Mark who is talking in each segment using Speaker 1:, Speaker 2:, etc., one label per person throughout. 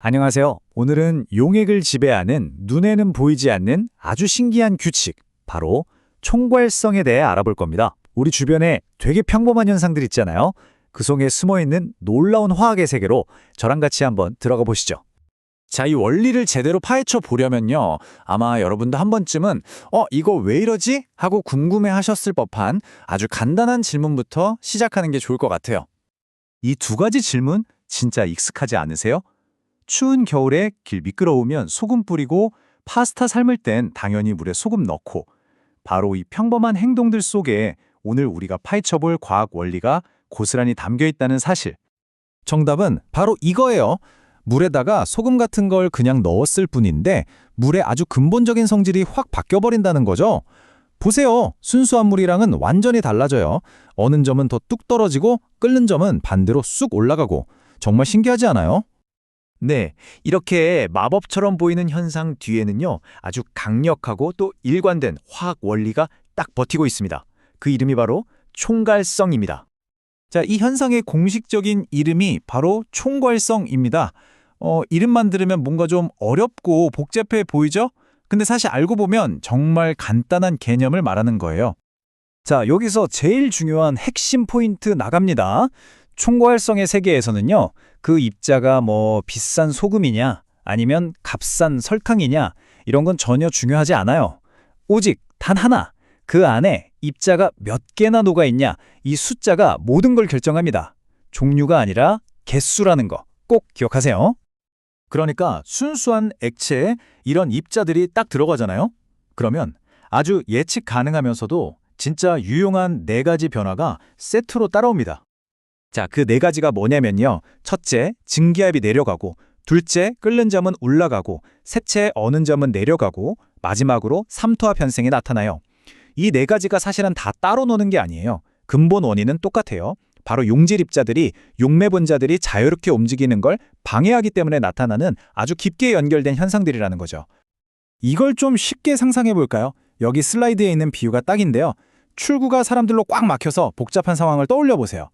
Speaker 1: 안녕하세요. 오늘은 용액을 지배하는 눈에는 보이지 않는 아주 신기한 규칙, 바로 총괄성에 대해 알아볼 겁니다. 우리 주변에 되게 평범한 현상들 있잖아요. 그 속에 숨어있는 놀라운 화학의 세계로 저랑 같이 한번 들어가 보시죠. 자, 이 원리를 제대로 파헤쳐 보려면요. 아마 여러분도 한 번쯤은 어, 이거 왜 이러지? 하고 궁금해 하셨을 법한 아주 간단한 질문부터 시작하는 게 좋을 것 같아요. 이 두 가지 질문 진짜 익숙하지 않으세요? 추운 겨울에 길 미끄러우면 소금 뿌리고 파스타 삶을 땐 당연히 물에 소금 넣고 바로 이 평범한 행동들 속에 오늘 우리가 파헤쳐볼 과학 원리가 고스란히 담겨 있다는 사실. 정답은 바로 이거예요. 물에다가 소금 같은 걸 그냥 넣었을 뿐인데 물의 아주 근본적인 성질이 확 바뀌어버린다는 거죠. 보세요. 순수한 물이랑은 완전히 달라져요. 어는 점은 더 뚝 떨어지고 끓는 점은 반대로 쑥 올라가고 정말 신기하지 않아요? 네, 이렇게 마법처럼 보이는 현상 뒤에는요, 아주 강력하고 또 일관된 화학 원리가 딱 버티고 있습니다. 그 이름이 바로 총괄성입니다. 자, 이 현상의 공식적인 이름이 바로 총괄성입니다. 어, 이름만 들으면 뭔가 좀 어렵고 복잡해 보이죠? 근데 사실 알고 보면 정말 간단한 개념을 말하는 거예요. 자, 여기서 제일 중요한 핵심 포인트 나갑니다. 총괄성의 세계에서는요, 그 입자가 뭐 비싼 소금이냐, 아니면 값싼 설탕이냐, 이런 건 전혀 중요하지 않아요. 오직 단 하나, 그 안에 입자가 몇 개나 녹아 있냐, 이 숫자가 모든 걸 결정합니다. 종류가 아니라 개수라는 거 꼭 기억하세요. 그러니까 순수한 액체에 이런 입자들이 딱 들어가잖아요? 그러면 아주 예측 가능하면서도 진짜 유용한 네 가지 변화가 세트로 따라옵니다. 자, 그 네 가지가 뭐냐면요. 첫째, 증기압이 내려가고, 둘째, 끓는 점은 올라가고, 셋째, 어는 점은 내려가고, 마지막으로 삼투압 현상이 나타나요. 이 네 가지가 사실은 다 따로 노는 게 아니에요. 근본 원인은 똑같아요. 바로 용질 입자들이 용매 분자들이 자유롭게 움직이는 걸 방해하기 때문에 나타나는 아주 깊게 연결된 현상들이라는 거죠. 이걸 좀 쉽게 상상해 볼까요? 여기 슬라이드에 있는 비유가 딱인데요. 출구가 사람들로 꽉 막혀서 복잡한 상황을 떠올려 보세요.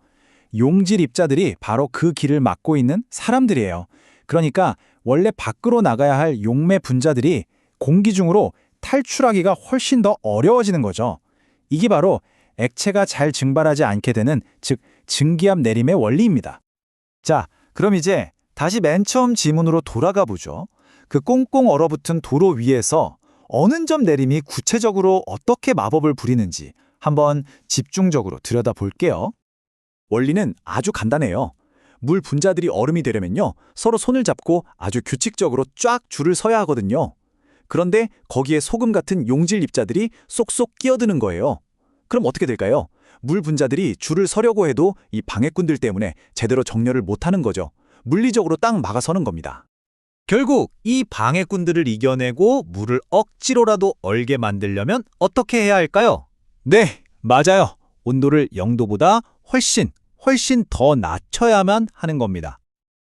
Speaker 1: 용질 입자들이 바로 그 길을 막고 있는 사람들이에요. 그러니까 원래 밖으로 나가야 할 용매 분자들이 공기 중으로 탈출하기가 훨씬 더 어려워지는 거죠. 이게 바로 액체가 잘 증발하지 않게 되는 즉 증기압 내림의 원리입니다. 자, 그럼 이제 다시 맨 처음 지문으로 돌아가 보죠. 그 꽁꽁 얼어붙은 도로 위에서 어느 점 내림이 구체적으로 어떻게 마법을 부리는지 한번 집중적으로 들여다볼게요. 원리는 아주 간단해요. 물 분자들이 얼음이 되려면요. 서로 손을 잡고 아주 규칙적으로 쫙 줄을 서야 하거든요. 그런데 거기에 소금 같은 용질 입자들이 쏙쏙 끼어드는 거예요. 그럼 어떻게 될까요? 물 분자들이 줄을 서려고 해도 이 방해꾼들 때문에 제대로 정렬을 못하는 거죠. 물리적으로 딱 막아서는 겁니다. 결국 이 방해꾼들을 이겨내고 물을 억지로라도 얼게 만들려면 어떻게 해야 할까요? 네, 맞아요. 온도를 0도보다 훨씬, 훨씬 더 낮춰야만 하는 겁니다.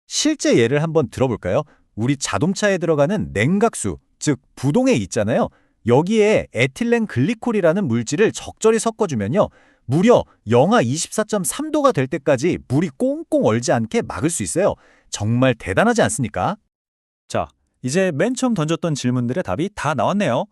Speaker 1: 실제 예를 한번 들어볼까요? 우리 자동차에 들어가는 냉각수, 즉 부동액 있잖아요. 여기에 에틸렌 글리콜이라는 물질을 적절히 섞어주면요. 무려 영하 24.3도가 될 때까지 물이 꽁꽁 얼지 않게 막을 수 있어요. 정말 대단하지 않습니까? 자, 이제 맨 처음 던졌던 질문들의 답이 다 나왔네요.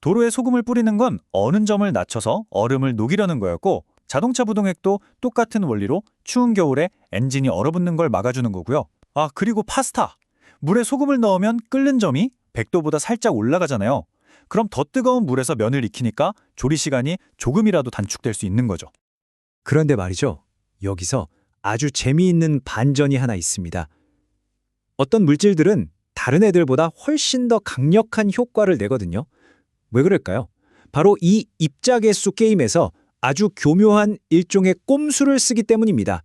Speaker 1: 도로에 소금을 뿌리는 건 어는 점을 낮춰서 얼음을 녹이려는 거였고 자동차 부동액도 똑같은 원리로 추운 겨울에 엔진이 얼어붙는 걸 막아주는 거고요. 아, 그리고 파스타. 물에 소금을 넣으면 끓는 점이 100도보다 살짝 올라가잖아요. 그럼 더 뜨거운 물에서 면을 익히니까 조리 시간이 조금이라도 단축될 수 있는 거죠. 그런데 말이죠. 여기서 아주 재미있는 반전이 하나 있습니다. 어떤 물질들은 다른 애들보다 훨씬 더 강력한 효과를 내거든요. 왜 그럴까요? 바로 이 입자개수 게임에서 아주 교묘한 일종의 꼼수를 쓰기 때문입니다.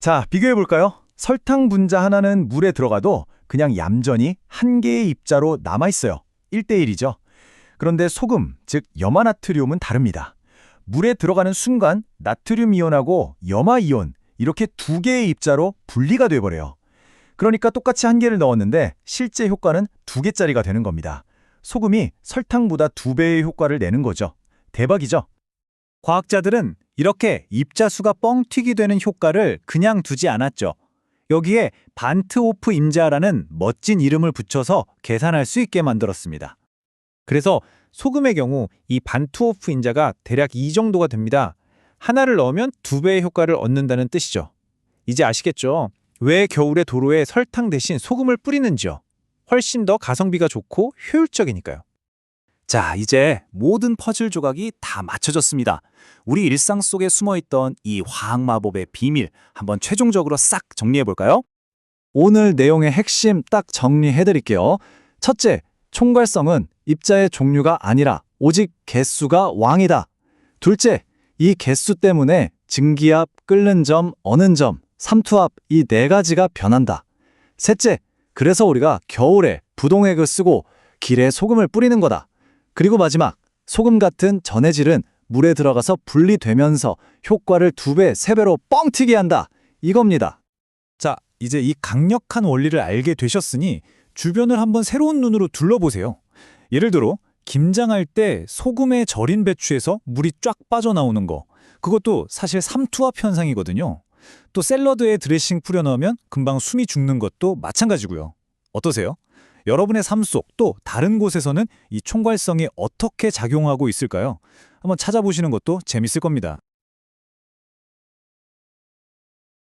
Speaker 1: 자, 비교해 볼까요? 설탕 분자 하나는 물에 들어가도 그냥 얌전히 한 개의 입자로 남아 있어요. 1대1이죠. 그런데 소금, 즉 염화나트륨은 다릅니다. 물에 들어가는 순간 나트륨 이온하고 염화 이온 이렇게 두 개의 입자로 분리가 돼 버려요. 그러니까 똑같이 한 개를 넣었는데 실제 효과는 두 개짜리가 되는 겁니다. 소금이 설탕보다 두 배의 효과를 내는 거죠. 대박이죠? 과학자들은 이렇게 입자 수가 뻥 튀기 되는 효과를 그냥 두지 않았죠. 여기에 반트호프 임자라는 멋진 이름을 붙여서 계산할 수 있게 만들었습니다. 그래서 소금의 경우 이 반트호프 인자가 대략 이 정도가 됩니다. 하나를 넣으면 두 배의 효과를 얻는다는 뜻이죠. 이제 아시겠죠? 왜 겨울에 도로에 설탕 대신 소금을 뿌리는지요? 훨씬 더 가성비가 좋고 효율적이니까요.
Speaker 2: 자, 이제 모든 퍼즐 조각이 다 맞춰졌습니다. 우리 일상 속에 숨어있던 이 화학 마법의 비밀 한번 최종적으로 싹 정리해 볼까요?
Speaker 1: 오늘 내용의 핵심 딱 정리해 드릴게요. 첫째, 총괄성은 입자의 종류가 아니라 오직 개수가 왕이다. 둘째, 이 개수 때문에 증기압, 끓는 점, 어는 점, 삼투압 이 네 가지가 변한다. 셋째, 그래서 우리가 겨울에 부동액을 쓰고 길에 소금을 뿌리는 거다. 그리고 마지막, 소금 같은 전해질은 물에 들어가서 분리되면서 효과를 두 배, 세 배로 뻥튀기 한다. 이겁니다. 자, 이제 이 강력한 원리를 알게 되셨으니 주변을 한번 새로운 눈으로 둘러보세요. 예를 들어 김장할 때 소금에 절인 배추에서 물이 쫙 빠져나오는 거. 그것도 사실 삼투압 현상이거든요. 또 샐러드에 드레싱 뿌려 넣으면 금방 숨이 죽는 것도 마찬가지고요. 어떠세요? 여러분의 삶 속 또 다른 곳에서는 이 총괄성이 어떻게 작용하고 있을까요? 한번 찾아보시는 것도 재밌을 겁니다.